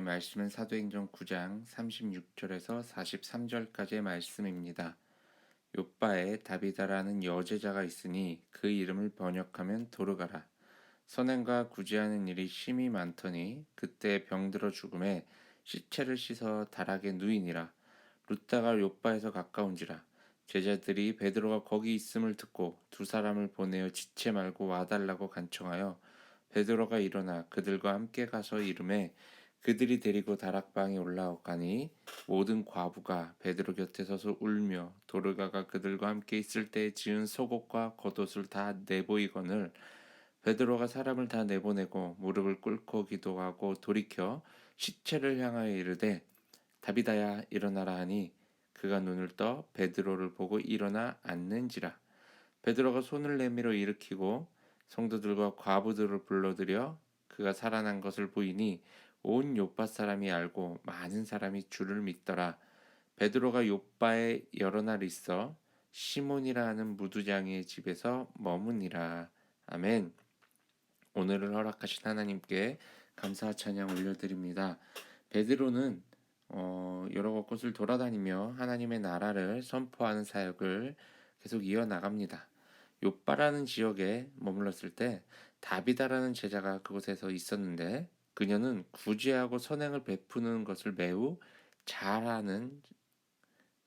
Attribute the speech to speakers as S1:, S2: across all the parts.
S1: 말씀은 사도행전 9장 36절에서 43절까지의 말씀입니다. 요빠에 다비다라는 여제자가 있으니 그 이름을 번역하면 도르가라. 선행과 구제하는 일이 심히 많더니 그때 병들어 죽음에 시체를 씻어 다락에 누이니라. 루다가 요빠에서 가까운지라. 제자들이 베드로가 거기 있음을 듣고 두 사람을 보내어 지체 말고 와달라고 간청하여 베드로가 일어나 그들과 함께 가서 이름에 그들이 데리고 다락방에 올라가니 모든 과부가 베드로 곁에 서서 울며 도르가가 그들과 함께 있을 때 지은 속옷과 겉옷을 다 내보이거늘 베드로가 사람을 다 내보내고 무릎을 꿇고 기도하고 돌이켜 시체를 향하여 이르되 다비다야 일어나라 하니 그가 눈을 떠 베드로를 보고 일어나 앉는지라. 베드로가 손을 내밀어 일으키고 성도들과 과부들을 불러들여 그가 살아난 것을 보이니 온 요빠 사람이 알고 많은 사람이 주를 믿더라. 베드로가 요빠에 여러 날 있어 시몬이라 하는 무두장이의 집에서 머무니라. 아멘. 오늘을 허락하신 하나님께 감사 찬양 올려드립니다. 베드로는 어, 여러 곳을 돌아다니며 하나님의 나라를 선포하는 사역을 계속 이어 나갑니다. 요빠라는 지역에 머물렀을 때 다비다라는 제자가 그곳에서 있었는데 그녀는 구제하고 선행을 베푸는 것을 매우 잘하는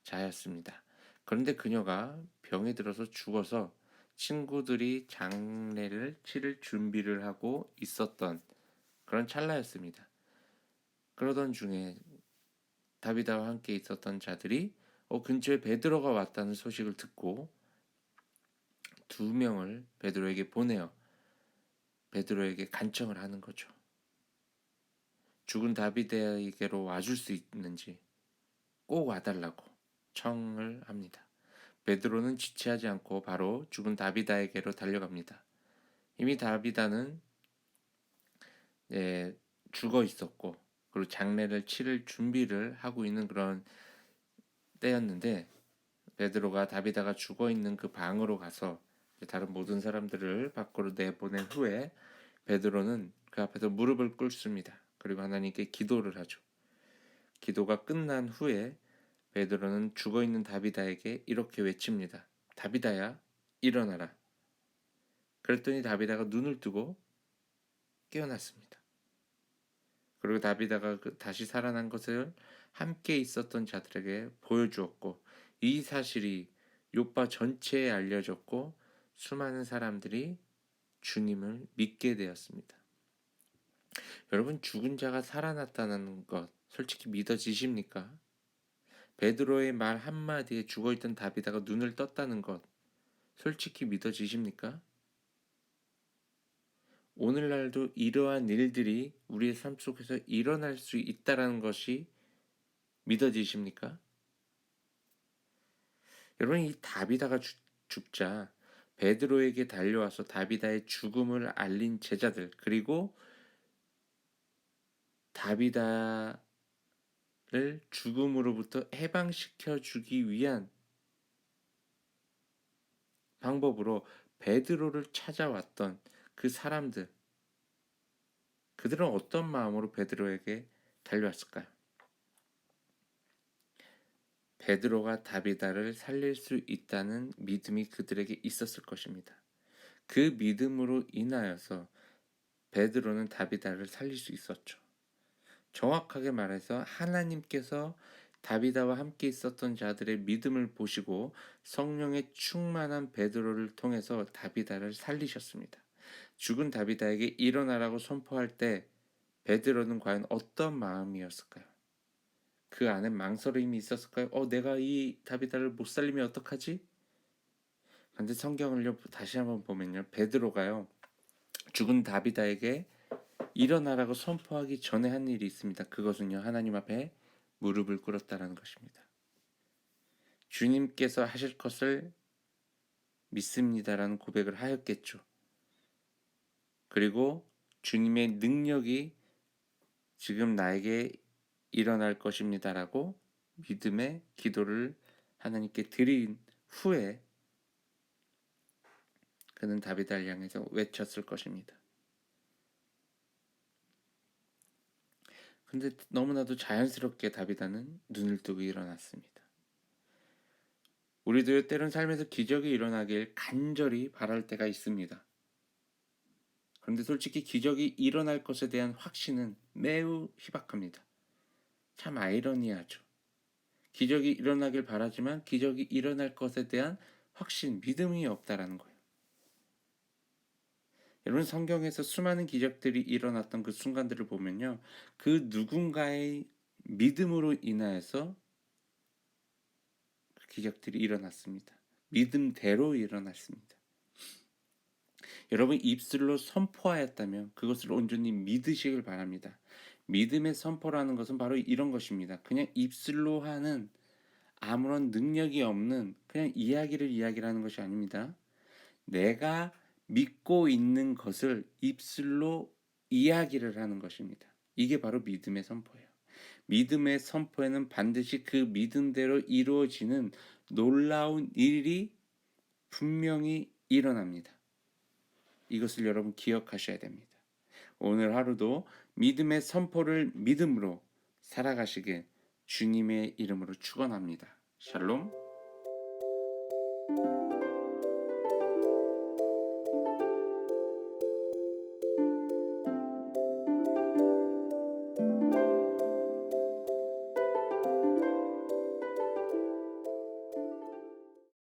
S1: 자였습니다. 그런데 그녀가 병이 들어서 죽어서 친구들이 장례를 치를 준비를 하고 있었던 그런 찰나였습니다. 그러던 중에 다비다와 함께 있었던 자들이 어, 근처에 베드로가 왔다는 소식을 듣고 두 명을 베드로에게 보내어 베드로에게 간청을 하는 거죠. 죽은 다비드에게로 와줄 수 있는지 꼭 와달라고 청을 합니다. 베드로는 지체하지 않고 바로 죽은 다비다에게로 달려갑니다. 이미 다비다는 예, 죽어 있었고 그리고 장례를 치를 준비를 하고 있는 그런 때였는데 베드로가 다비다가 죽어 있는 그 방으로 가서 다른 모든 사람들을 밖으로 내보낸 후에 베드로는 그 앞에서 무릎을 꿇습니다. 그리고 하나님께 기도를 하죠. 기도가 끝난 후에 베드로는 죽어 있는 다비다에게 이렇게 외칩니다. 다비다야, 일어나라. 그랬더니 다비다가 눈을 뜨고 깨어났습니다. 그리고 다비다가 그 다시 살아난 것을 함께 있었던 자들에게 보여주었고 이 사실이 요파 전체에 알려졌고 수많은 사람들이 주님을 믿게 되었습니다. 여러분 죽은 자가 살아났다는 것 솔직히 믿어지십니까? 베드로의 말 한마디에 죽어있던 다비다가 눈을 떴다는 것 솔직히 믿어지십니까? 오늘날도 이러한 일들이 우리의 삶 속에서 일어날 수 있다는 것이 믿어지십니까? 여러분 이 다비다가 죽, 죽자 베드로에게 달려와서 다비다의 죽음을 알린 제자들 그리고 다비다를 죽음으로부터 해방시켜 주기 위한 방법으로 베드로를 찾아왔던 그 사람들 그들은 어떤 마음으로 베드로에게 달려왔을까요? 베드로가 다비다를 살릴 수 있다는 믿음이 그들에게 있었을 것입니다. 그 믿음으로 인하여서 베드로는 다비다를 살릴 수 있었죠. 정확하게 말해서 하나님께서 다비다와 함께 있었던 자들의 믿음을 보시고 성령의 충만한 베드로를 통해서 다비다를 살리셨습니다. 죽은 다비다에게 일어나라고 선포할 때 베드로는 과연 어떤 마음이었을까요? 그 안에 망설임이 있었을까요? 어, 내가 이 다비다를 못 살리면 어떡하지? 근데 성경을 다시 한번 보면요. 베드로가요. 죽은 다비다에게 일어나라고 선포하기 전에 한 일이 있습니다. 그것은요. 하나님 앞에 무릎을 꿇었다라는 것입니다. 주님께서 하실 것을 믿습니다라는 고백을 하였겠죠. 그리고 주님의 능력이 지금 나에게 일어날 것입니다라고 믿음의 기도를 하나님께 드린 후에 그는 다비다를 향해서 외쳤을 것입니다. 근데 너무나도 자연스럽게 다비다는 눈을 뜨고 일어났습니다. 우리도 때론 삶에서 기적이 일어나길 간절히 바랄 때가 있습니다. 그런데 솔직히 기적이 일어날 것에 대한 확신은 매우 희박합니다. 참 아이러니하죠. 기적이 일어나길 바라지만 기적이 일어날 것에 대한 확신, 믿음이 없다라는 거예요. 여러분 성경에서 수많은 기적들이 일어났던 그 순간들을 보면요. 그 누군가의 믿음으로 인하여서 기적들이 일어났습니다. 믿음대로 일어났습니다. 여러분 입술로 선포하였다면 그것을 온전히 믿으시길 바랍니다. 믿음의 선포라는 것은 바로 이런 것입니다. 그냥 입술로 하는 아무런 능력이 없는 그냥 이야기를 이야기하는 것이 아닙니다. 내가 믿고 있는 것을 입술로 이야기를 하는 것입니다. 이게 바로 믿음의 선포예요. 믿음의 선포에는 반드시 그 믿음대로 이루어지는 놀라운 일이 분명히 일어납니다. 이것을 여러분 기억하셔야 됩니다. 오늘 하루도 믿음의 선포를 믿음으로 살아가시길 주님의 이름으로 축원합니다. 샬롬.